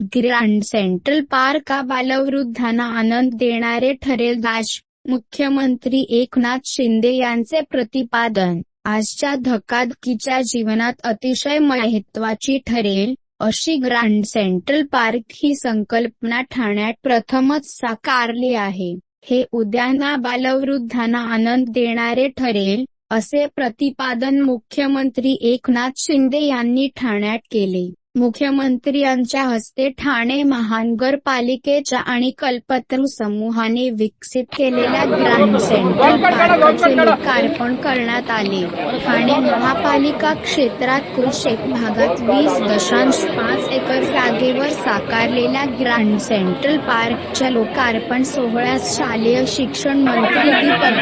Grand central park हा बालवृद्धांना आनंद देणारे ठरेल दाश मुख्यमंत्री एकनाथ शिंदे यांचे प्रतिपादन. आजच्या धकाधकीच्या जीवनात अतिशय महत्वाची ठरेल अशी ग्रँड सेंट्रल पार्क ही संकल्पना ठाण्यात प्रथमच साकारली आहे. हे उद्याना बालवृद्धांना आनंद देणारे ठरेल असे प्रतिपादन मुख्यमंत्री एकनाथ शिंदे यांनी ठाण्यात केले. मुख्यमंत्री यांच्या हस्ते ठाणे महानगरपालिकेच्या आणि कल्पतरू समूहाने विकसित केलेल्या ग्रँड सेंट्रल पार्कचे लोकार्पण करण्यात आले. ठाणे महापालिका क्षेत्रात कुलशेत भागात वीस दशांश पाच एकर जागेवर साकारलेल्या ग्रँड सेंट्रल पार्कच्या लोकार्पण सोहळ्यास शालेय शिक्षण मंत्री दीपक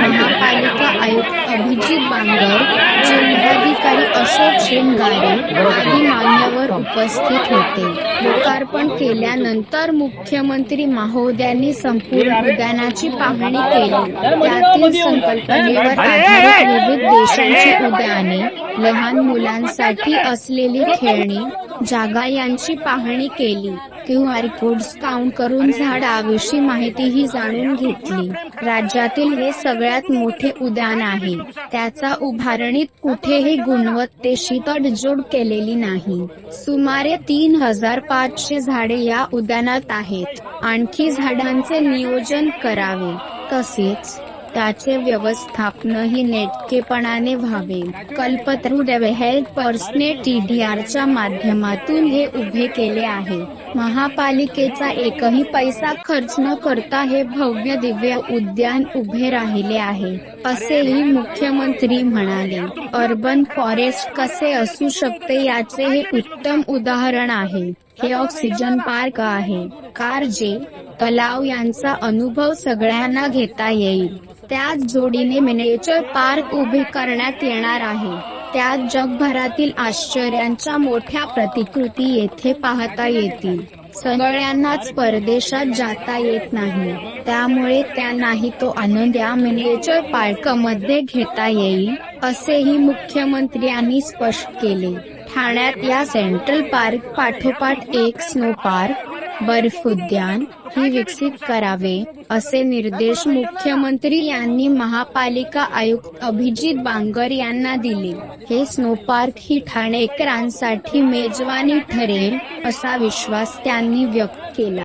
महापालिका आयुक्त अभिजित बांगर जिल्हाधिकारी अशोक शेंगारे आदी मान्यवर उपस्थित होते. लोकार्पण केल्यानंतर मुख्यमंत्री महोदयांनी संपूर्ण उद्यानाची पाहणी केली. त्यातील संकल्पनेवर आधारित विविध देशांची उद्याने लहान मुलांसाठी असलेली खेळणी जागा यांची पाहणी केली. क्यू आर कोड स्काउन करून झाडाविषयी माहितीही जाणून घेतली. राज्यातील हे सगळ्यात मोठे उद्यान आहे. त्याचा उभारणीत कुठेही गुणवत्तेशी तडजोड केलेली नाही. सुमारे तीन हजार पाचशे झाडे या उद्यानात आहेत. आणखी झाडांचे नियोजन करावे. तसेच त्याचे व्यवस्थापनही नेटकेपणाने व्हावे. कल्पतरू डेव्हलपर्सने टीडीआरच्या माध्यमातून हे उभे केले आहे. महापालिकेचा एकही पैसा खर्च न करता हे भव्य दिव्य उद्यान उभे राहिले आहे. असेही मुख्यमंत्री म्हणाले अर्बन फॉरेस्ट कसे असू शकते याचे हे उत्तम उदाहरण आहे. हे ऑक्सिजन पार्क आहे. कार जे तलाव यांचा अनुभव सगळ्यांना घेता येईल. त्याच जोडीने मिनेचर पार्क उभे करण्यात येणार आहे. त्यात जगभरातील आश्चर्यांच्या मोठ्या प्रतिकृती येथे पाहता येतील. सगळ्यांनाच परदेशात जाता येत नाही. त्यामुळे त्यांनाही तो आनंद या मिनिएचर पार्कमध्ये घेता येईल असेही मुख्यमंत्र्यांनी स्पष्ट केले. ठाण्यात या सेंट्रल पार्क पाठोपाठ एक स्नो पार्क बर्फ उद्यान ही विकसित करावे असे निर्देश मुख्यमंत्री यांनी महापालिका आयुक्त अभिजित बांगर यांना दिले. हे स्नो पार्क ही ठाणेकरांसाठी मेजवानी ठरेल असा विश्वास त्यांनी व्यक्त केला.